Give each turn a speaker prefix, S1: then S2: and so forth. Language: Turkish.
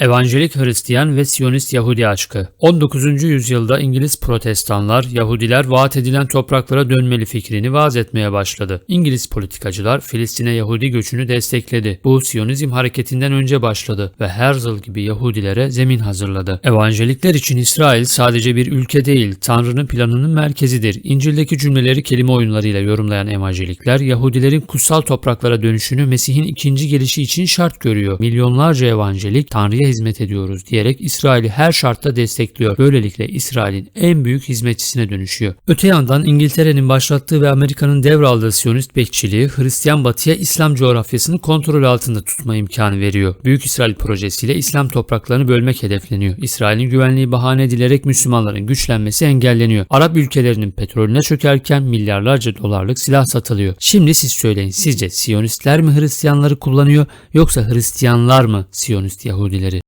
S1: Evangelik Hristiyan ve Siyonist Yahudi aşkı 19. yüzyılda İngiliz protestanlar Yahudiler vaat edilen topraklara dönmeli fikrini vaaz etmeye başladı. İngiliz politikacılar Filistin'e Yahudi göçünü destekledi. Bu Siyonizm hareketinden önce başladı ve Herzl gibi Yahudilere zemin hazırladı. Evangelikler için İsrail sadece bir ülke değil, Tanrı'nın planının merkezidir. İncil'deki cümleleri kelime oyunlarıyla yorumlayan evangelikler Yahudilerin kutsal topraklara dönüşünü Mesih'in ikinci gelişi için şart görüyor. Milyonlarca evangelik Tanrı'ya hizmet ediyoruz diyerek İsrail'i her şartta destekliyor. Böylelikle İsrail'in en büyük hizmetçisine dönüşüyor. Öte yandan İngiltere'nin başlattığı ve Amerika'nın devraldığı Siyonist bekçiliği Hristiyan batıya İslam coğrafyasını kontrol altında tutma imkanı veriyor. Büyük İsrail projesiyle İslam topraklarını bölmek hedefleniyor. İsrail'in güvenliği bahane edilerek Müslümanların güçlenmesi engelleniyor. Arap ülkelerinin petrolüne çökerken milyarlarca dolarlık silah satılıyor. Şimdi siz söyleyin sizce Siyonistler mi Hristiyanları kullanıyor yoksa Hristiyanlar mı Siyonist Yahudileri?